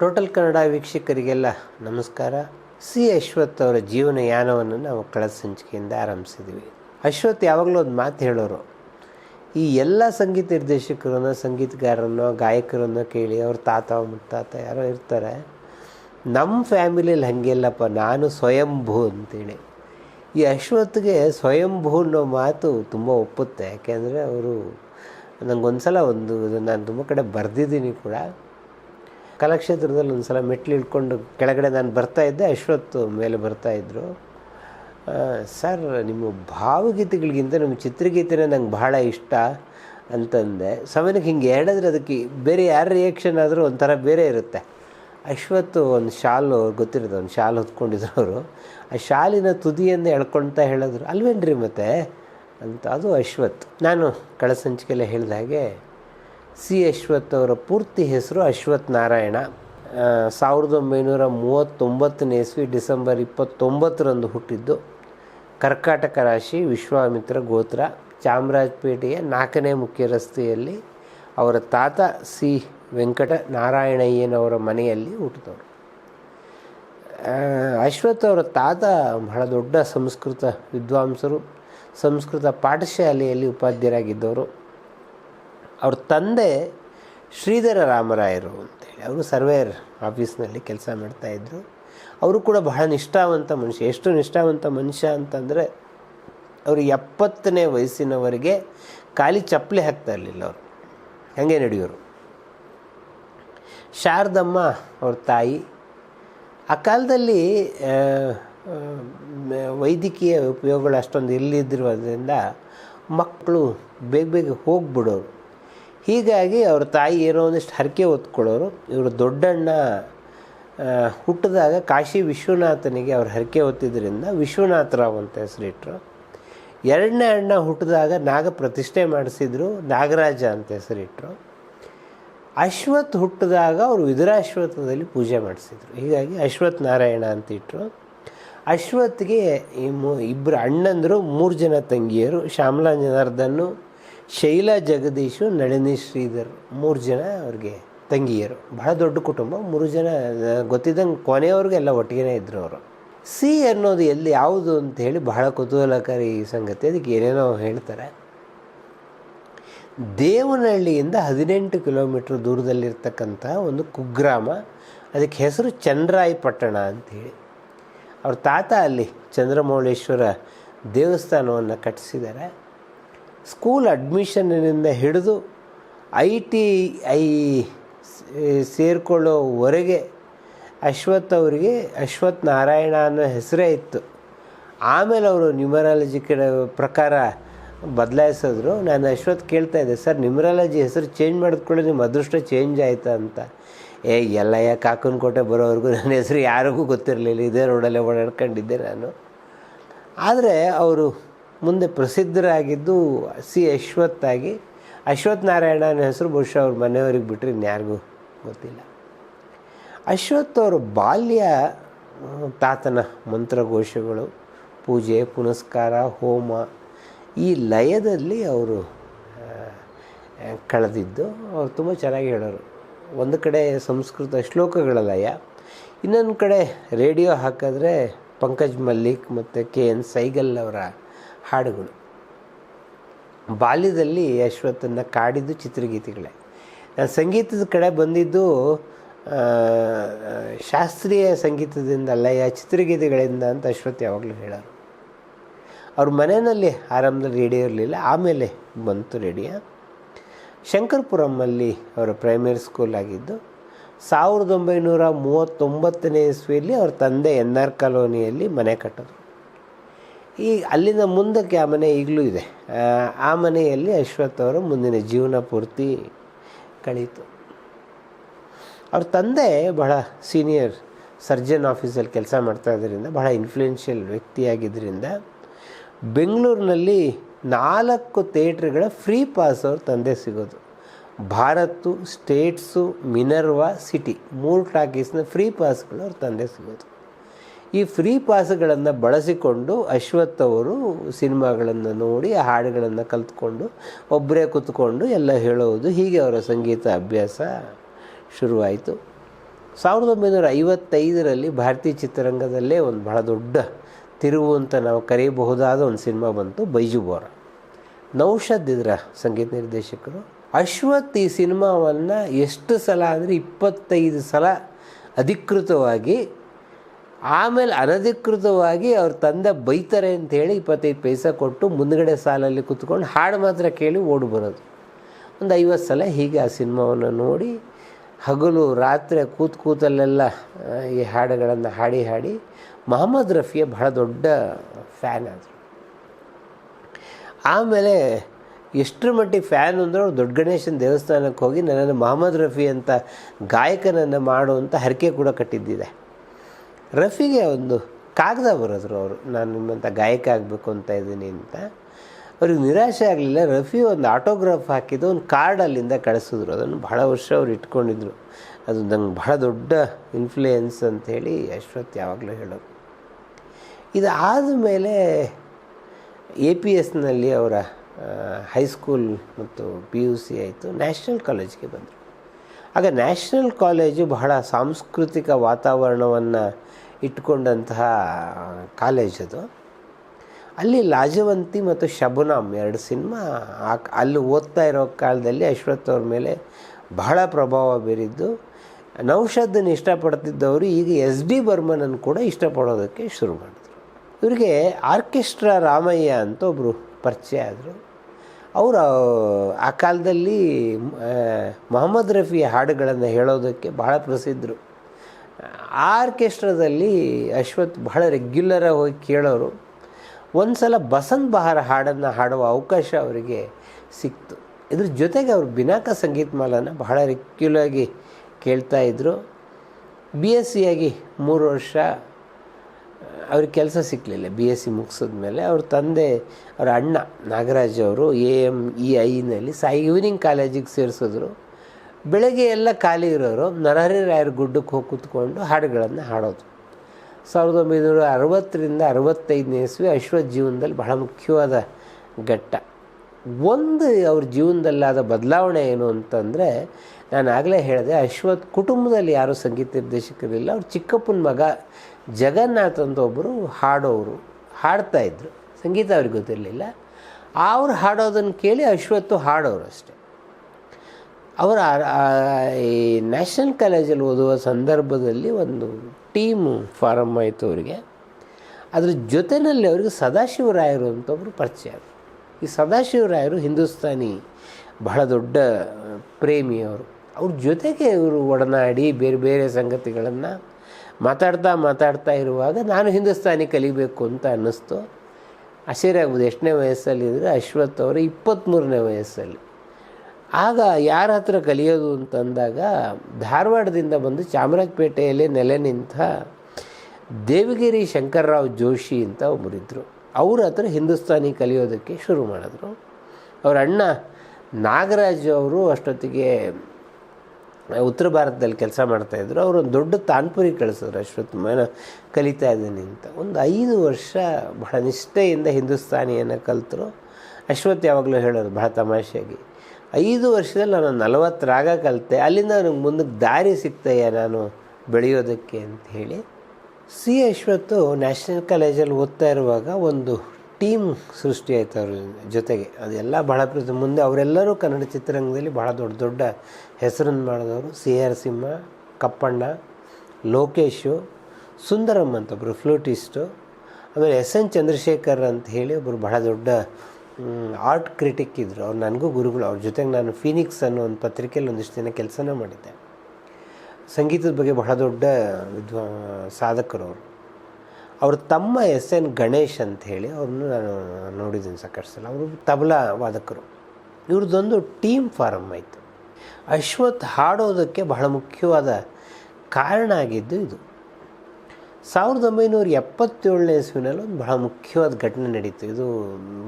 Total Kannada ವೀಕ್ಷಕರಿಗೆಲ್ಲ ನಮಸ್ಕಾರ. C Ashwath ಅವರ ಜೀವನ ಯಾನವನ್ನು ನಾವು ಕಳೆದ ಸಂಚಿಕೆಯಿಂದ ಆರಂಭಿಸಿದ್ವಿ. ಅಶ್ವಥ್, ಯಾವಾಗಲೂ ಒಂದು ಮಾತು ಹೇಳೋರು, ಈ ಎಲ್ಲ ಸಂಗೀತ ನಿರ್ದೇಶಕರನ್ನು, ಸಂಗೀತಗಾರರನ್ನು, ಗಾಯಕರನ್ನು ಕೇಳಿ ಅವ್ರ ತಾತ, ಮುತ್ತಾತ ಯಾರೋ ಇರ್ತಾರೆ. ನಮ್ಮ ಫ್ಯಾಮಿಲಿಯಲ್ಲಿ ಹಾಗೆಲ್ಲಪ್ಪ, ನಾನು ಸ್ವಯಂಭೂ ಅಂತೇಳಿ. ಈ ಅಶ್ವತ್ಗೆ ಸ್ವಯಂಭೂ ಅನ್ನೋ ಮಾತು ತುಂಬ ಒಪ್ಪುತ್ತೆ. ಯಾಕೆಂದರೆ ಅವರು ನನಗೊಂದು ಸಲ ಒಂದು, ನಾನು ತುಂಬ ಕಡೆ ಬರೆದಿದ್ದೀನಿ ಕೂಡ. ಕಲಾಕ್ಷೇತ್ರದಲ್ಲಿ ಒಂದು ಸಲ ಮೆಟ್ಲು ಇಳ್ಕೊಂಡು ಕೆಳಗಡೆ ನಾನು ಬರ್ತಾ ಇದ್ದೆ ಅಶ್ವತ್ ಮೇಲೆ ಬರ್ತಾಯಿದ್ರು ಸರ್, ನಿಮ್ಮ ಭಾವಗೀತೆಗಳಿಗಿಂತ ನಿಮ್ಮ ಚಿತ್ರಗೀತೆನೇ ನಂಗೆ ಭಾಳ ಇಷ್ಟ ಅಂತಂದೆ. ಸಮಯಕ್ಕೆ ಹಿಂಗೆ ಹೇಳಿದ್ರೆ ಅದಕ್ಕೆ ಬೇರೆ ಯಾರ ರಿಯಾಕ್ಷನ್ ಆದರೂ ಒಂಥರ ಬೇರೆ ಇರುತ್ತೆ. ಅಶ್ವತ್ ಒಂದು ಶಾಲು, ಗೊತ್ತಿರೋದು, ಒಂದು ಶಾಲು ಹೊತ್ಕೊಂಡಿದ್ರು ಅವರು. ಆ ಶಾಲಿನ ತುದಿಯನ್ನು ಎಳ್ಕೊಳ್ತಾ ಹೇಳಿದ್ರು. ಅಲ್ವೇನ್ರಿ ಮತ್ತೆ? ಅಂತ. ಅದು ಅಶ್ವತ್ ನಾನು ಕಳೆದ ಹೇಳಿದ ಹಾಗೆ ಸಿ ಅಶ್ವಥ್ ಅವರ ಪೂರ್ತಿ ಹೆಸರು ಅಶ್ವಥ್ ನಾರಾಯಣ. ಸಾವಿರದ ಒಂಬೈನೂರ ಮೂವತ್ತೊಂಬತ್ತನೇ ಇಸ್ವಿ ಡಿಸೆಂಬರ್ ಇಪ್ಪತ್ತೊಂಬತ್ತರಂದು ಹುಟ್ಟಿದ್ದು ಕರ್ಕಾಟಕ ರಾಶಿ ವಿಶ್ವಾಮಿತ್ರ ಗೋತ್ರ. ಚಾಮರಾಜಪೇಟೆಯ ನಾಲ್ಕನೇ ಮುಖ್ಯ ರಸ್ತೆಯಲ್ಲಿ ಅವರ ತಾತ ಸಿ ವೆಂಕಟ ನಾರಾಯಣಯ್ಯನವರ ಮನೆಯಲ್ಲಿ ಹುಟ್ಟಿದವರು. ಅಶ್ವಥ್ ಅವರ ತಾತ ಬಹಳ ದೊಡ್ಡ ಸಂಸ್ಕೃತ ವಿದ್ವಾಂಸರು, ಸಂಸ್ಕೃತ ಪಾಠಶಾಲೆಯಲ್ಲಿ ಉಪಾಧ್ಯರಾಗಿದ್ದವರು. ಅವ್ರ ತಂದೆ ಶ್ರೀಧರ ರಾಮರಾಯರು ಅಂತೇಳಿ. ಅವರು ಸರ್ವೇಯರ್ ಆಫೀಸ್ನಲ್ಲಿ ಕೆಲಸ ಮಾಡ್ತಾಯಿದ್ರು ಅವರು ಕೂಡ ಬಹಳ ನಿಷ್ಠಾವಂತ ಮನುಷ್ಯ. ಎಷ್ಟು ನಿಷ್ಠಾವಂತ ಮನುಷ್ಯ ಅಂತಂದರೆ ಅವರು ಎಪ್ಪತ್ತನೇ ವಯಸ್ಸಿನವರೆಗೆ ಖಾಲಿ ಚಪ್ಪಲಿ ಹಾಕ್ತಾ ಇರಲಿಲ್ಲ ಅವರು. ಹಾಗೆ ನಡೆಯೋರು. ಶಾರದಮ್ಮ ಅವ್ರ ತಾಯಿ, ಆ ಕಾಲದಲ್ಲಿ ವೈದ್ಯಕೀಯ ಉಪಯೋಗಗಳು ಅಷ್ಟೊಂದು ಇಲ್ಲದಿರೋದ್ರಿಂದ ಮಕ್ಕಳು ಬೇಗ ಬೇಗ ಹೋಗ್ಬಿಡೋರು. ಹೀಗಾಗಿ ಅವ್ರ ತಾಯಿ ಏನೋ ಒಂದಿಷ್ಟು ಹರಕೆ ಹೊತ್ಕೊಳ್ಳೋರು. ಇವರು ದೊಡ್ಡಣ್ಣ ಹುಟ್ಟಿದಾಗ ಕಾಶಿ ವಿಶ್ವನಾಥನಿಗೆ ಅವ್ರು ಹರಕೆ ಹೊತ್ತಿದ್ರಿಂದ ವಿಶ್ವನಾಥರಾವ್ ಅಂತ ಹೆಸರಿಟ್ರು ಎರಡನೇ ಅಣ್ಣ ಹುಟ್ಟಿದಾಗ ನಾಗ ಪ್ರತಿಷ್ಠೆ ಮಾಡಿಸಿದ್ರು ನಾಗರಾಜ ಅಂತ ಹೆಸರಿಟ್ರು ಅಶ್ವಥ್ ಹುಟ್ಟಿದಾಗ ಅವರು ವಿದುರಾಶ್ವಥದಲ್ಲಿ ಪೂಜೆ ಮಾಡಿಸಿದ್ರು. ಹೀಗಾಗಿ ಅಶ್ವಥ್ ನಾರಾಯಣ ಅಂತ ಇಟ್ಟರು ಅಶ್ವತ್ಗೆ ಇಬ್ಬರು ಅಣ್ಣಂದರು ಮೂರು ಜನ ತಂಗಿಯರು ಶ್ಯಾಮಲಾ ಜನಾರ್ದನ್ನು ಶೈಲಾ ಜಗದೀಶು, ನಳಿನಿ ಶ್ರೀಧರ್ ಮೂರು ಜನ ಅವ್ರಿಗೆ ತಂಗಿಯರು. ಬಹಳ ದೊಡ್ಡ ಕುಟುಂಬ, ಮೂರು ಜನ ಗೊತ್ತಿದ್ದಂಗೆ ಕೊನೆಯವ್ರಿಗೆಲ್ಲ ಒಟ್ಟಿಗೆ ಇದ್ದರು ಅವರು. ಸಿ ಅನ್ನೋದು ಎಲ್ಲಿ ಯಾವುದು ಅಂತ ಹೇಳಿ ಬಹಳ ಕುತೂಹಲಕಾರಿ ಸಂಗತಿ. ಅದಕ್ಕೆ ಏನೇನೋ ಹೇಳ್ತಾರೆ. ದೇವನಹಳ್ಳಿಯಿಂದ ಹದಿನೆಂಟು ಕಿಲೋಮೀಟ್ರ್ ದೂರದಲ್ಲಿರ್ತಕ್ಕಂಥ ಒಂದು ಕುಗ್ರಾಮ. ಅದಕ್ಕೆ ಹೆಸರು ಚಂದ್ರಾಯಪಟ್ಟಣ ಅಂಥೇಳಿ ಅವ್ರ ತಾತ ಅಲ್ಲಿ ಚಂದ್ರಮೌಳೇಶ್ವರ ದೇವಸ್ಥಾನವನ್ನು ಕಟ್ಟಿಸಿದ್ದಾರೆ. ಸ್ಕೂಲ್ ಅಡ್ಮಿಷನ್ನಿಂದ ಹಿಡಿದು ಐ ಟಿ ಐ ಸೇರಿಕೊಳ್ಳೋವರೆಗೆ ಅಶ್ವಥ್ ಅವರಿಗೆ ಅಶ್ವಥ್ ನಾರಾಯಣ ಅನ್ನೋ ಹೆಸರೇ ಇತ್ತು. ಆಮೇಲೆ ಅವರು ನ್ಯೂಮರಾಲಜಿ ಕಡೆ ಪ್ರಕಾರ ಬದಲಾಯಿಸಿದ್ರು. ನಾನು ಅಶ್ವಥ್ ಕೇಳ್ತಾ ಇದ್ದೆ, ಸರ್, ನ್ಯೂಮರಾಲಜಿ ಹೆಸರು ಚೇಂಜ್ ಮಾಡಿದ್ಕೊಳ್ಳಿ ನಿಮ್ಮ ಅದೃಷ್ಟ ಚೇಂಜ್ ಆಯಿತಾ ಅಂತ. ಏ ಎಲ್ಲ ಯಾ ಕಾಕನಕೋಟೆ ಬರೋವರೆಗೂ ನನ್ನ ಹೆಸರು ಯಾರಿಗೂ ಗೊತ್ತಿರಲಿಲ್ಲ, ಇದೇ ರೋಡಲ್ಲೇ ಓಡಾಡ್ಕೊಂಡಿದ್ದೆ ನಾನು. ಆದರೆ ಅವರು ಮುಂದೆ ಪ್ರಸಿದ್ಧರಾಗಿದ್ದು ಸಿ ಅಶ್ವಥ್ ಆಗಿ. ಅಶ್ವಥ್ ನಾರಾಯಣನ ಹೆಸರು ಬಹುಶಃ ಅವ್ರ ಮನೆಯವ್ರಿಗೆ ಬಿಟ್ಟರೆ ಇನ್ಯಾರಿಗೂ ಗೊತ್ತಿಲ್ಲ. ಅಶ್ವಥ್ ಅವರ ಬಾಲ್ಯ ತಾತನ ಮಂತ್ರಘೋಷಗಳು, ಪೂಜೆ, ಪುನಸ್ಕಾರ, ಹೋಮ, ಈ ಲಯದಲ್ಲಿ ಅವರು ಕಳೆದಿದ್ದು. ಅವ್ರು ತುಂಬ ಚೆನ್ನಾಗಿ ಹೇಳೋರು. ಒಂದು ಕಡೆ ಸಂಸ್ಕೃತ ಶ್ಲೋಕಗಳ ಲಯ, ಇನ್ನೊಂದು ಕಡೆ ರೇಡಿಯೋ ಹಾಕಿದ್ರೆ ಪಂಕಜ್ ಮಲ್ಲಿಕ್ ಮತ್ತು ಕೆ ಎನ್ ಸೈಗಲ್ ಅವರ ಹಾಡುಗಳು. ಬಾಲ್ಯದಲ್ಲಿ ಅಶ್ವಥನ್ನು ಕಾಡಿದ್ದು ಚಿತ್ರಗೀತೆಗಳೇ. ಸಂಗೀತದ ಕಡೆ ಬಂದಿದ್ದು ಶಾಸ್ತ್ರೀಯ ಸಂಗೀತದಿಂದ ಲಯ ಚಿತ್ರಗೀತೆಗಳಿಂದ ಅಂತ ಅಶ್ವಥ್ ಯಾವಾಗಲೂ ಹೇಳೋರು. ಅವ್ರ ಮನೆಯಲ್ಲಿ ಆರಂಭದಲ್ಲಿ ರೇಡಿಯೋ ಇರಲಿಲ್ಲ, ಆಮೇಲೆ ಬಂತು ರೇಡಿಯೋ ಶಂಕರ್ಪುರಮ್ಮಲ್ಲಿ ಅವರ ಪ್ರೈಮರಿ ಸ್ಕೂಲ್ ಆಗಿದ್ದು, ಸಾವಿರದ ಒಂಬೈನೂರ ಮೂವತ್ತೊಂಬತ್ತನೇ ಇಸ್ವಿಯಲ್ಲಿ ಅವ್ರ ತಂದೆ ಎನ್ ಆರ್ ಕಾಲೋನಿಯಲ್ಲಿ ಮನೆ ಕಟ್ಟೋದು ಈ ಅಲ್ಲಿಂದ ಮುಂದಕ್ಕೆ ಆ ಮನೆ ಈಗಲೂ ಇದೆ. ಆ, ಮನೆಯಲ್ಲಿ ಅಶ್ವಥ್ ಅವರು ಮುಂದಿನ ಜೀವನ ಪೂರ್ತಿ ಕಳೀತು. ಅವ್ರ ತಂದೆ ಬಹಳ ಸೀನಿಯರ್ ಸರ್ಜನ್ ಆಫೀಸಲ್ಲಿ ಕೆಲಸ ಮಾಡ್ತಾ ಇದ್ದರಿಂದ ಬಹಳ ಇನ್ಫ್ಲೂಯೆನ್ಷಿಯಲ್ ವ್ಯಕ್ತಿಯಾಗಿದ್ದರಿಂದ ಬೆಂಗಳೂರಿನಲ್ಲಿ ನಾಲ್ಕು ಥಿಯೇಟ್ರ್ಗಳ ಫ್ರೀ ಪಾಸ್ ಅವ್ರ ತಂದೆ ಸಿಗೋದು. ಭಾರತ್ತು ಸ್ಟೇಟ್ಸು ಮಿನರ್ವಾ ಸಿಟಿ ಮೂರು ಟಾಕೀಸ್ನ ಫ್ರೀ ಪಾಸ್ಗಳು ಅವ್ರ ತಂದೆ ಸಿಗೋದು. ಈ ಫ್ರೀ ಪಾಸ್ಗಳನ್ನು ಬಳಸಿಕೊಂಡು ಅಶ್ವಥ್ ಅವರು ಸಿನಿಮಾಗಳನ್ನು ನೋಡಿ ಹಾಡುಗಳನ್ನು ಕಲ್ತ್ಕೊಂಡು ಒಬ್ಬರೇ ಕೂತ್ಕೊಂಡು ಎಲ್ಲ ಹೇಳೋದು, ಹೀಗೆ ಅವರ ಸಂಗೀತ ಅಭ್ಯಾಸ ಶುರುವಾಯಿತು. ಸಾವಿರದ ಒಂಬೈನೂರ ಐವತ್ತೈದರಲ್ಲಿ ಭಾರತೀಯ ಚಿತ್ರರಂಗದಲ್ಲೇ ಒಂದು ಬಹಳ ದೊಡ್ಡ ತಿರುವು ಅಂತ ನಾವು ಕರೆಯಬಹುದಾದ ಒಂದು ಸಿನಿಮಾ ಬಂತು ಬೈಜು ಬೋರ. ನೌಷದ್ ಇದರ ಸಂಗೀತ ನಿರ್ದೇಶಕರು. ಅಶ್ವಥ್ ಈ ಸಿನಿಮಾವನ್ನು ಎಷ್ಟು ಸಲ ಅಂದರೆ ಇಪ್ಪತ್ತೈದು ಸಲ ಅಧಿಕೃತವಾಗಿ ಆಮೇಲೆ ಅನಧಿಕೃತವಾಗಿ ಅವ್ರ ತಂದೆ ಬೈತಾರೆ ಅಂತೇಳಿ ಇಪ್ಪತ್ತೈದು ಪೈಸೆ ಕೊಟ್ಟು ಮುಂದಗಡೆ ಸಾಲಲ್ಲಿ ಕುತ್ಕೊಂಡು ಹಾಡು ಮಾತ್ರ ಕೇಳಿ ಓಡಿ ಬರೋದು. ಒಂದು ಐವತ್ತು ಸಲ ಹೀಗೆ ಆ ಸಿನಿಮಾವನ್ನು ನೋಡಿ ಹಗಲು ರಾತ್ರಿ ಕೂತ್ ಕೂತಲ್ಲೆಲ್ಲ ಈ ಹಾಡುಗಳನ್ನು ಹಾಡಿ ಹಾಡಿ ಮೊಹಮ್ಮದ್ ರಫಿಯ ಬಹಳ ದೊಡ್ಡ ಫ್ಯಾನ್ ಆದರು. ಆಮೇಲೆ ಎಷ್ಟರ ಮಟ್ಟಿಗೆ ಫ್ಯಾನ್ ಅಂದರೆ ಅವ್ರು ದೊಡ್ಡ ಗಣೇಶನ ದೇವಸ್ಥಾನಕ್ಕೆ ಹೋಗಿ ನನ್ನನ್ನು ಮೊಹಮ್ಮದ್ ರಫಿ ಅಂತ ಗಾಯಕನನ್ನು ಮಾಡು ಅಂತ ಹರಕೆ ಕೂಡ ಕಟ್ಟಿದ್ದಿದೆ. ರಫಿಗೆ ಒಂದು ಕಾಗದ ಬರೆದ್ರು ಅವರು, ನಾನು ನಿಮ್ಮಂಥ ಗಾಯಕ ಆಗಬೇಕು ಅಂತ ಇದ್ದೀನಿ ಅಂತ. ಅವ್ರಿಗೆ ನಿರಾಶೆ ಆಗಲಿಲ್ಲ. ರಫಿ ಒಂದು ಆಟೋಗ್ರಾಫ್ ಹಾಕಿದ್ದು, ಒಂದು ಕಾರ್ಡ್ ಅಲ್ಲಿಂದ ಕಳಿಸಿದ್ರು. ಅದನ್ನು ಬಹಳ ವರ್ಷ ಅವ್ರು ಇಟ್ಕೊಂಡಿದ್ರು. ಅದು ನಂಗೆ ಬಹಳ ದೊಡ್ಡ ಇನ್ಫ್ಲೂಯೆನ್ಸ್ ಅಂಥೇಳಿ ಅಶ್ವಥ್ ಯಾವಾಗಲೂ ಹೇಳೋದು. ಇದು ಆದಮೇಲೆ ಎ ಪಿ ಎಸ್ನಲ್ಲಿ ಅವರ ಹೈಸ್ಕೂಲ್ ಮತ್ತು ಪಿ ಯು ಸಿ ಆಯಿತು. ನ್ಯಾಷನಲ್ ಕಾಲೇಜ್ಗೆ ಬಂದರು. ಆಗ ನ್ಯಾಷನಲ್ ಕಾಲೇಜು ಬಹಳ ಸಾಂಸ್ಕೃತಿಕ ವಾತಾವರಣವನ್ನು ಇಟ್ಕೊಂಡಂತಹ ಕಾಲೇಜ್ ಅದು. ಅಲ್ಲಿ ಲಾಜವಂತಿ ಮತ್ತು ಶಬುನಾಮ್ ಎರಡು ಸಿನಿಮಾ ಆ ಅಲ್ಲಿ ಓದ್ತಾ ಇರೋ ಕಾಲದಲ್ಲಿ ಅಶ್ವಥ್ ಅವ್ರ ಮೇಲೆ ಬಹಳ ಪ್ರಭಾವ ಬೀರಿದ್ದು. ನೌಷದ್ದನ್ನು ಇಷ್ಟಪಡ್ತಿದ್ದವರು ಈಗ ಎಸ್ ಡಿ ಬರ್ಮನನ್ನು ಕೂಡ ಇಷ್ಟಪಡೋದಕ್ಕೆ ಶುರು ಮಾಡಿದ್ರು. ಇವರಿಗೆ ಆರ್ಕೆಸ್ಟ್ರಾ ರಾಮಯ್ಯ ಅಂತ ಒಬ್ಬರು ಪರಿಚಯ ಆದರು. ಅವರು, ಆ ಕಾಲದಲ್ಲಿ ಮೊಹಮ್ಮದ್ ರಫಿ ಹಾಡುಗಳನ್ನು ಹೇಳೋದಕ್ಕೆ ಬಹಳ ಪ್ರಸಿದ್ಧರು. ಆರ್ಕೆಸ್ಟ್ರಾದಲ್ಲಿ ಅಶ್ವಥ್ ಬಹಳ ರೆಗ್ಯುಲರಾಗಿ ಹೋಗಿ ಕೇಳೋರು. ಒಂದು ಸಲ ಬಸಂತ್ ಬಹಾರ ಹಾಡನ್ನು ಹಾಡುವ ಅವಕಾಶ ಅವರಿಗೆ ಸಿಕ್ತು. ಇದ್ರ ಜೊತೆಗೆ ಅವರು ಬಿನಾಕ ಸಂಗೀತ ಮಾಲನ ಬಹಳ ರೆಗ್ಯುಲರಾಗಿ ಇದ್ದರು ಬಿ ಎಸ್ ಸಿ ಆಗಿ ಮೂರು ವರ್ಷ ಅವ್ರಿಗೆ ಕೆಲಸ ಸಿಕ್ಕಲಿಲ್ಲ ಬಿ ಎಸ್ ಸಿ ಮುಗಿಸಿದ್ಮೇಲೆ ಅವ್ರ ತಂದೆ, ಅವರ ಅಣ್ಣ ನಾಗರಾಜ್ ಅವರು ಎ ಎಂ ಇ ಐನಲ್ಲಿ ಸಾಯಿ ಈವ್ನಿಂಗ್ ಕಾಲೇಜಿಗೆ ಸೇರಿಸಿದ್ರು. ಬೆಳಗ್ಗೆ ಎಲ್ಲ ಖಾಲಿ ಇರೋರು ನರಹರಿ ರಾಯರ ಗುಡ್ಡಕ್ಕೆ ಹೋಗಿ ಕೂತ್ಕೊಂಡು ಹಾಡುಗಳನ್ನು ಹಾಡೋದು. ಸಾವಿರದ ಒಂಬೈನೂರ ಅರವತ್ತರಿಂದ ಅರವತ್ತೈದನೇ ಇಸ್ವಿ ಅಶ್ವಥ್ ಜೀವನದಲ್ಲಿ ಬಹಳ ಮುಖ್ಯವಾದ ಘಟ್ಟ. ಒಂದು ಅವ್ರ ಜೀವನದಲ್ಲಾದ ಬದಲಾವಣೆ ಏನು ಅಂತಂದರೆ, ನಾನು ಆಗಲೇ ಹೇಳಿದೆ ಅಶ್ವಥ್ ಕುಟುಂಬದಲ್ಲಿ ಯಾರೂ ಸಂಗೀತ ನಿರ್ದೇಶಕರಿಲ್ಲ. ಅವ್ರ ಚಿಕ್ಕಪ್ಪನ ಮಗ ಜಗನ್ನಾಥ್ ಅಂತ ಒಬ್ಬರು ಹಾಡೋರು ಹಾಡ್ತಾಯಿದ್ರು ಸಂಗೀತ ಅವ್ರಿಗೆ ಗೊತ್ತಿರಲಿಲ್ಲ. ಅವ್ರು ಹಾಡೋದನ್ನು ಕೇಳಿ ಅಶ್ವತ್ತು ಹಾಡೋರು ಅಷ್ಟೆ. ಅವರ ಈ ನ್ಯಾಷನಲ್ ಕಾಲೇಜಲ್ಲಿ ಓದುವ ಸಂದರ್ಭದಲ್ಲಿ ಒಂದು ಟೀಮು ಫಾರಮ್ ಆಯಿತು ಅವರಿಗೆ. ಅದ್ರ ಜೊತೆಯಲ್ಲಿ ಅವರಿಗೆ ಸದಾಶಿವರಾಯರು ಅಂತ ಒಬ್ಬರು ಪರಿಚಯ. ಈ ಸದಾಶಿವರಾಯರು ಹಿಂದೂಸ್ತಾನಿ ಬಹಳ ದೊಡ್ಡ, ಪ್ರೇಮಿ ಅವರು. ಜೊತೆಗೆ ಇವರು ಒಡನಾಡಿ ಬೇರೆ ಬೇರೆ ಸಂಗತಿಗಳನ್ನು ಮಾತಾಡ್ತಾ ಮಾತಾಡ್ತಾ ಇರುವಾಗ ನಾನು ಹಿಂದೂಸ್ತಾನಿ ಕಲಿಬೇಕು ಅಂತ ಅನ್ನಿಸ್ತು. ಆಶ್ಚರ್ಯ ಆಗ್ಬೋದು, ಎಷ್ಟನೇ ವಯಸ್ಸಲ್ಲಿ ಇದ್ದರೆ ಅಶ್ವಥ್ ಅವರು ಇಪ್ಪತ್ತ್ಮೂರನೇ ವಯಸ್ಸಲ್ಲಿ. ಆಗ ಯಾರ ಹತ್ರ ಕಲಿಯೋದು ಅಂತಂದಾಗ ಧಾರವಾಡದಿಂದ ಬಂದು ಚಾಮರಾಜಪೇಟೆಯಲ್ಲಿ ನೆಲೆ ನಿಂತ ದೇವಗಿರಿ ಶಂಕರರಾವ್ ಜೋಶಿ ಅಂತ ಒಬ್ಬರಿದ್ದರು ಅವ್ರ ಹತ್ರ ಹಿಂದೂಸ್ತಾನಿ ಕಲಿಯೋದಕ್ಕೆ ಶುರು ಮಾಡಿದ್ರು. ಅವರ ಅಣ್ಣ ನಾಗರಾಜ್ ಅವರು ಅಷ್ಟೊತ್ತಿಗೆ ಉತ್ತರ ಭಾರತದಲ್ಲಿ ಕೆಲಸ ಮಾಡ್ತಾಯಿದ್ರು ಅವರು ಒಂದು ದೊಡ್ಡ ತಾನ್ಪುರಿ ಕಳಿಸಿದ್ರು ಅಶ್ವತ್ಥ ಮನ ಕಲಿತಾ ಇದ್ದೀನಿ ಅಂತ. ಒಂದು ಐದು ವರ್ಷ ಬಹಳ ನಿಷ್ಠೆಯಿಂದ ಹಿಂದೂಸ್ತಾನಿಯನ್ನು ಕಲಿತರು. ಅಶ್ವತ್ ಯಾವಾಗಲೂ ಹೇಳೋರು ಬಹಳ ತಮಾಷೆಯಾಗಿ. ಐದು ವರ್ಷದಲ್ಲಿ ನಾನು ನಲವತ್ತು ರಾಗ ಕಲಿತೆ. ಅಲ್ಲಿಂದ ನನಗೆ ಮುಂದಕ್ಕೆ ದಾರಿ ಸಿಗ್ತಯ್ಯ ನಾನು ಬೆಳೆಯೋದಕ್ಕೆ ಅಂತ ಹೇಳಿ ಸಿ ಅಶ್ವತ್ತು ನ್ಯಾಷನಲ್ ಕಾಲೇಜಲ್ಲಿ ಓದ್ತಾ ಇರುವಾಗ ಒಂದು ಟೀಮ್ ಸೃಷ್ಟಿ ಆಯ್ತು ಅವ್ರ ಜೊತೆಗೆ. ಅದೆಲ್ಲ ಬಹಳ ಪ್ರತಿ ಮುಂದೆ ಅವರೆಲ್ಲರೂ ಕನ್ನಡ ಚಿತ್ರರಂಗದಲ್ಲಿ ಬಹಳ ದೊಡ್ಡ ದೊಡ್ಡ ಹೆಸರನ್ನು ಮಾಡಿದವರು. ಸಿ ಆರ್ ಸಿಂಹ, ಕಪ್ಪಣ್ಣ, ಲೋಕೇಶು, ಸುಂದರಮ್ ಅಂತ ಒಬ್ಬರು ಫ್ಲೂಟಿಸ್ಟು, ಆಮೇಲೆ ಎಸ್ ಎನ್ ಚಂದ್ರಶೇಖರ್ ಅಂತ ಹೇಳಿ ಒಬ್ಬರು ಬಹಳ ದೊಡ್ಡ ಆರ್ಟ್ ಕ್ರಿಟಿಕ್ ಇದ್ದರು ಅವ್ರು ನನಗೂ ಗುರುಗಳು. ಅವ್ರ ಜೊತೆಗೆ ನಾನು ಫೀನಿಕ್ಸ್ ಅನ್ನೋ ಒಂದು ಪತ್ರಿಕೆಯಲ್ಲಿ ಒಂದಿಷ್ಟು ದಿನ ಕೆಲಸನ ಮಾಡಿದ್ದೆ. ಸಂಗೀತದ ಬಗ್ಗೆ ಬಹಳ ದೊಡ್ಡ ವಿದ್ವಾ ಸಾಧಕರು ಅವರು. ಅವರು ತಮ್ಮ ಎಸ್ ಎನ್ ಗಣೇಶ್ ಅಂತ ಹೇಳಿ ಅವ್ರನ್ನ ನಾನು ನೋಡಿದ್ದೀನಿ ಸಾಕಷ್ಟು ಸಲ ಅವರು ತಬಲಾ ವಾದಕರು. ಇವ್ರದ್ದೊಂದು ಟೀಮ್ ಫಾರಮ್ ಆಯಿತು. ಅಶ್ವಥ್ ಹಾಡೋದಕ್ಕೆ ಬಹಳ ಮುಖ್ಯವಾದ ಕಾರಣ ಆಗಿದ್ದು ಇದು. ಸಾವಿರದ ಒಂಬೈನೂರ ಎಪ್ಪತ್ತೇಳನೇ ಇಸ್ವಿನಲ್ಲಿ ಒಂದು ಬಹಳ ಮುಖ್ಯವಾದ ಘಟನೆ ನಡೀತು. ಇದು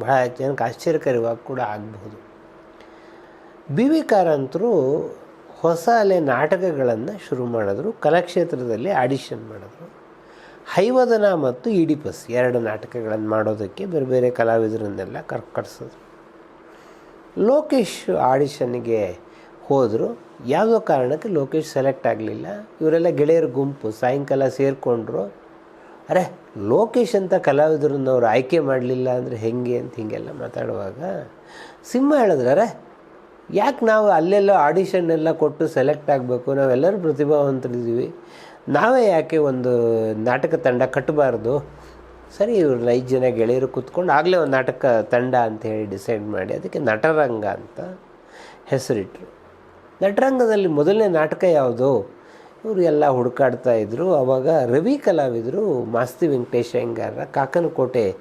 ಬಹಳ ಜನಕ್ಕೆ ಆಶ್ಚರ್ಯಕರವಾಗಿ ಕೂಡ ಆಗಬಹುದು. ಬಿ ವಿ ಕಾರಂತರು ಹೊಸ ಅಲೆ ನಾಟಕಗಳನ್ನು ಶುರು ಮಾಡಿದ್ರು, ಕಲಾಕ್ಷೇತ್ರದಲ್ಲಿ ಆಡಿಷನ್ ಮಾಡಿದ್ರು. ಹೈವದನ ಮತ್ತು ಇಡಿಪಸ್ ಎರಡು ನಾಟಕಗಳನ್ನು ಮಾಡೋದಕ್ಕೆ ಬೇರೆ ಬೇರೆ ಕಲಾವಿದರನ್ನೆಲ್ಲ ಕರ್, ಕರೆಸಿದ್ರು. ಲೋಕೇಶ್ ಆಡಿಷನ್ಗೆ ಹೋದರು, ಯಾವುದೋ ಕಾರಣಕ್ಕೆ ಲೋಕೇಶ್ ಸೆಲೆಕ್ಟ್ ಆಗಲಿಲ್ಲ. ಇವರೆಲ್ಲ ಗೆಳೆಯರ ಗುಂಪು, ಸಾಯಂಕಾಲ ಸೇರಿಕೊಂಡ್ರು. ಅರೆ, ಲೋಕೇಶ್ ಅಂತ ಕಲಾವಿದರನ್ನ ಅವ್ರು ಆಯ್ಕೆ ಮಾಡಲಿಲ್ಲ ಅಂದರೆ ಹೆಂಗೆ ಅಂತ ಹೀಗೆಲ್ಲ ಮಾತಾಡುವಾಗ ಸಿಂಹ ಹೇಳಿದ್ರೆ, ಅರೆ, ಯಾಕೆ ನಾವು ಅಲ್ಲೆಲ್ಲ ಆಡಿಷನ್ ಎಲ್ಲ ಕೊಟ್ಟು ಸೆಲೆಕ್ಟ್ ಆಗಬೇಕು? ನಾವೆಲ್ಲರೂ ಪ್ರತಿಭಾವಂತರಿದ್ದೀವಿ. ನಾವೇ ಯಾಕೆ ಒಂದು ನಾಟಕ ತಂಡ ಕಟ್ಟಬಾರ್ದು? ಸರಿ ಇವ್ರನ್ನ ಐದು ಜನ ಗೆಳೆಯರು ಕೂತ್ಕೊಂಡು ಆಗಲೇ ಒಂದು ನಾಟಕ ತಂಡ ಅಂತ ಹೇಳಿ ಡಿಸೈಡ್ ಮಾಡಿ, ಅದಕ್ಕೆ ನಟರಂಗ ಅಂತ ಹೆಸರಿಟ್ರು. ನಟರಂಗದಲ್ಲಿ ಮೊದಲನೇ ನಾಟಕ ಯಾವುದು? ಇವರು ಎಲ್ಲ ಹುಡುಕಾಡ್ತಾ ಇದ್ದರು ಆವಾಗ ರವಿ ಕಲಾವಿದರು ಮಾಸ್ತಿ ವೆಂಕಟೇಶ ಅಯ್ಯಂಗಾರರ ಕಾಕನಕೋಟೆ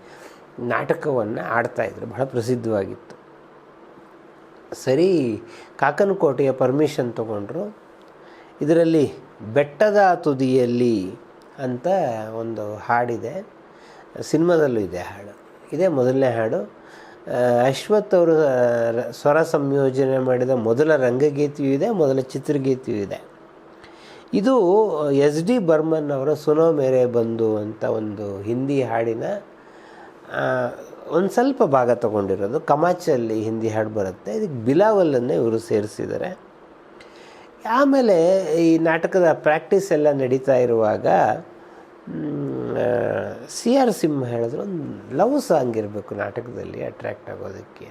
ನಾಟಕವನ್ನು ಆಡ್ತಾಯಿದ್ರು ಬಹಳ ಪ್ರಸಿದ್ಧವಾಗಿತ್ತು. ಸರಿ, ಕಾಕನಕೋಟೆಯ ಪರ್ಮಿಷನ್ ತಗೊಂಡ್ರು. ಇದರಲ್ಲಿ ಬೆಟ್ಟದ ತುದಿಯಲ್ಲಿ ಅಂತ ಒಂದು ಹಾಡಿದೆ. ಸಿನಿಮಾದಲ್ಲೂ ಇದೆ ಹಾಡು. ಇದೇ ಮೊದಲನೇ ಹಾಡು. ಅಶ್ವಥ್ ಅವರು ಸ್ವರ ಸಂಯೋಜನೆ ಮಾಡಿದ ಮೊದಲ ರಂಗಗೀತೆಯೂ ಇದೆ, ಮೊದಲ ಚಿತ್ರಗೀತೆಯೂ ಇದೆ. ಇದು ಎಸ್ ಡಿ ಬರ್ಮನ್ ಅವರ ಸುನೋ ಮೇರೆ ಬಂದು ಅಂತ ಒಂದು ಹಿಂದಿ ಹಾಡಿನ ಒಂದು ಸ್ವಲ್ಪ ಭಾಗ ತಗೊಂಡಿರೋದು. ಕಮಾಚಲ್ಲಿ ಹಿಂದಿ ಹಾಡು ಬರುತ್ತೆ. ಇದಕ್ಕೆ ಬಿಲಾವಲ್ಲನ್ನೇ ಇವರು ಸೇರಿಸಿದ್ದಾರೆ. ಆಮೇಲೆ ಈ ನಾಟಕದ ಪ್ರಾಕ್ಟೀಸ್ ಎಲ್ಲ ನಡೀತಾ ಇರುವಾಗ ಸಿ ಆರ್ ಸಿಂಹ ಹೇಳಿದ್ರು, ಒಂದು ಲವ್ ಸಾಂಗ್ ಇರಬೇಕು ನಾಟಕದಲ್ಲಿ ಅಟ್ರ್ಯಾಕ್ಟ್ ಆಗೋದಕ್ಕೆ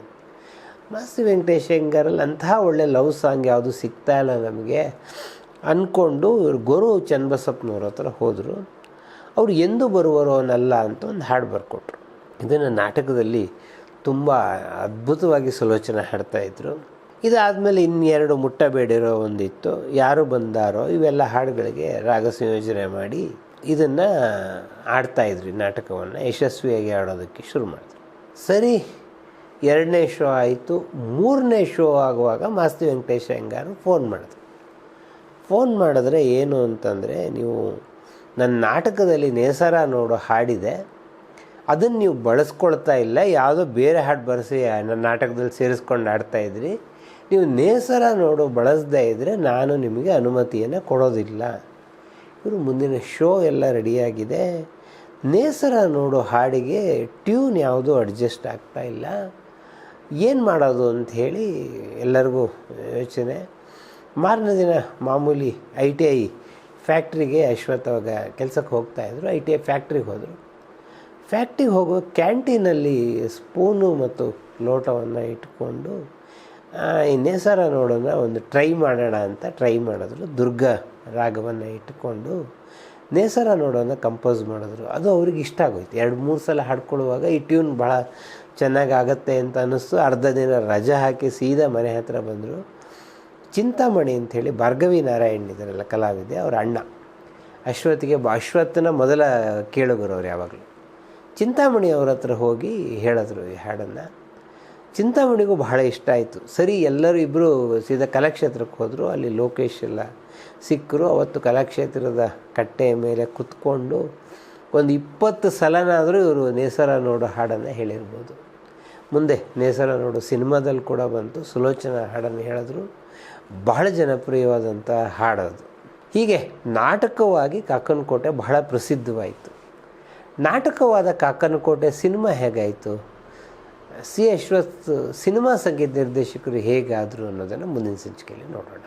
ಮಾಸ್ತಿ ವೆಂಕಟೇಶ್ ಅಯ್ಯಂಗಾರಲ್ಲಿ ಅಂತಹ ಒಳ್ಳೆ ಲವ್ ಸಾಂಗ್ ಯಾವುದು ಸಿಗ್ತಾ ಇಲ್ಲ ನಮಗೆ. ಅಂದ್ಕೊಂಡು ಇವರು ಗುರು ಚನ್ನಬಸಪ್ಪನವ್ರ ಹತ್ರ ಹೋದರು. ಅವ್ರು ಎಂದು ಬರುವರೋನಲ್ಲ ಅಂತ ಒಂದು ಹಾಡು ಬರ್ಕೊಟ್ರು. ಇದನ್ನು ನಾಟಕದಲ್ಲಿ ತುಂಬ ಅದ್ಭುತವಾಗಿ ಸುಲೋಚನೆ ಹಾಡ್ತಾಯಿದ್ರು ಇದಾದಮೇಲೆ ಇನ್ನೆರಡು ಮುಟ್ಟಬೇಡಿರೋ ಒಂದಿತ್ತು. ಯಾರು ಬಂದಾರೋ ಇವೆಲ್ಲ ಹಾಡುಗಳಿಗೆ ರಾಗ ಸಂಯೋಜನೆ ಮಾಡಿ ಇದನ್ನು ಆಡ್ತಾಯಿದ್ರಿ ನಾಟಕವನ್ನು ಯಶಸ್ವಿಯಾಗಿ ಆಡೋದಕ್ಕೆ ಶುರು ಮಾಡಿದ್ರು. ಸರಿ, ಎರಡನೇ ಶೋ ಆಯಿತು. ಮೂರನೇ ಶೋ ಆಗುವಾಗ ಮಾಸ್ತಿ ವೆಂಕಟೇಶ ಹೆಂಗಾರು ಫೋನ್ ಮಾಡಿದ್ರು. ಫೋನ್ ಮಾಡಿದ್ರೆ ಏನು ಅಂತಂದರೆ, ನೀವು ನನ್ನ ನಾಟಕದಲ್ಲಿ ನೇಸರ ನೋಡೋ ಹಾಡಿದೆ ಅದನ್ನು ನೀವು ಬಳಸ್ಕೊಳ್ತಾ ಇಲ್ಲ, ಯಾವುದೋ ಬೇರೆ ಹಾಡು ಬರೆಸಿ ನನ್ನ ನಾಟಕದಲ್ಲಿ ಸೇರಿಸ್ಕೊಂಡು ಆಡ್ತಾ ಇದ್ರಿ. ನೀವು ನೇಸರ ನೋಡು ಬಳಸದೇ ಇದ್ದರೆ ನಾನು ನಿಮಗೆ ಅನುಮತಿಯನ್ನು ಕೊಡೋದಿಲ್ಲ. ಇವರು ಮುಂದಿನ ಶೋ ಎಲ್ಲ ರೆಡಿಯಾಗಿದೆ. ನೇಸರ ನೋಡೋ ಹಾಡಿಗೆ ಟ್ಯೂನ್ ಯಾವುದು ಅಡ್ಜಸ್ಟ್ ಆಗ್ತಾ ಇಲ್ಲ. ಏನು ಮಾಡೋದು ಅಂತ ಹೇಳಿ ಎಲ್ಲರಿಗೂ ಯೋಚನೆ. ಮಾರನೇ ದಿನ ಮಾಮೂಲಿ ಐ ಟಿ ಐ ಫ್ಯಾಕ್ಟ್ರಿಗೆ ಅಶ್ವಥ್ ಅವಾಗ ಕೆಲಸಕ್ಕೆ ಹೋಗ್ತಾಯಿದ್ರು ಐ ಟಿ ಐ ಫ್ಯಾಕ್ಟ್ರಿಗೆ ಹೋದರು. ಫ್ಯಾಕ್ಟ್ರಿಗೆ ಹೋಗೋ ಕ್ಯಾಂಟೀನಲ್ಲಿ ಸ್ಪೂನು ಮತ್ತು ಲೋಟವನ್ನು ಇಟ್ಕೊಂಡು ಆ, ಈ ನೇಸರ ನೋಡೋಣ ಒಂದು ಟ್ರೈ ಮಾಡೋಣ ಅಂತ ಟ್ರೈ ಮಾಡಿದ್ರು. ದುರ್ಗ ರಾಗವನ್ನು ಇಟ್ಟುಕೊಂಡು ನೇಸರ ನೋಡೋಣ ಕಂಪೋಸ್ ಮಾಡಿದ್ರು. ಅದು ಅವ್ರಿಗೆ ಇಷ್ಟ ಆಗೋಯ್ತು. ಎರಡು ಮೂರು ಸಲ ಹಾಡ್ಕೊಳ್ಳುವಾಗ ಈ ಟ್ಯೂನ್ ಭಾಳ ಚೆನ್ನಾಗಿ ಆಗತ್ತೆ ಅಂತ ಅನ್ನಿಸ್ತು. ಅರ್ಧ ದಿನ ರಜೆ ಹಾಕಿ ಸೀದಾ ಮನೆ ಹತ್ರ ಬಂದರು. ಚಿಂತಾಮಣಿ ಅಂಥೇಳಿ ಭಾರ್ಗವಿ ನಾರಾಯಣ್ ಇದ್ದಾರಲ್ಲ ಕಲಾವಿದೆ ಅವ್ರ ಅಣ್ಣ. ಅಶ್ವತ್ಥಿಗೆ ಬ- ಅಶ್ವತ್ಥನ ಮೊದಲ ಕೇಳುಗರು ಅವ್ರು ಯಾವಾಗಲೂ. ಚಿಂತಾಮಣಿ ಅವ್ರ ಹತ್ರ ಹೋಗಿ ಹೇಳಿದ್ರು ಈ ಹಾಡನ್ನು. ಚಿಂತಾಮಣಿಗೂ ಬಹಳ ಇಷ್ಟ ಆಯಿತು. ಸರಿ, ಎಲ್ಲರೂ ಇಬ್ಬರು ಸೀದಾ ಕಲಾಕ್ಷೇತ್ರಕ್ಕೆ ಹೋದರು. ಅಲ್ಲಿ ಲೋಕೇಶ್ ಎಲ್ಲ ಸಿಕ್ಕರು. ಅವತ್ತು ಕಲಾಕ್ಷೇತ್ರದ ಕಟ್ಟೆಯ ಮೇಲೆ ಕುತ್ಕೊಂಡು ಒಂದು ಇಪ್ಪತ್ತು ಸಲನಾದರೂ ಇವರು ನೇಸರ ನೋಡೋ ಹಾಡನ್ನು ಹೇಳಿರ್ಬೋದು. ಮುಂದೆ ನೇಸರ ನೋಡು ಸಿನಿಮಾದಲ್ಲಿ ಕೂಡ ಬಂತು. ಸುಲೋಚನಾ ಹಾಡನ್ನು ಹೇಳಿದ್ರು. ಬಹಳ ಜನಪ್ರಿಯವಾದಂಥ ಹಾಡೋದು ಹೀಗೆ ನಾಟಕವಾಗಿ ಕಾಕನಕೋಟೆ ಬಹಳ ಪ್ರಸಿದ್ಧವಾಯಿತು. ನಾಟಕವಾದ ಕಾಕನಕೋಟೆ ಸಿನಿಮಾ ಹೇಗಾಯಿತು? ಸಿ ಅಶ್ವಥ್ ಸಿನಿಮಾ ಸಂಗೀತ ನಿರ್ದೇಶಕರು ಹೇಗಾದರು ಅನ್ನೋದನ್ನು ಮುಂದಿನ ಸಂಚಿಕೆಯಲ್ಲಿ ನೋಡೋಣ.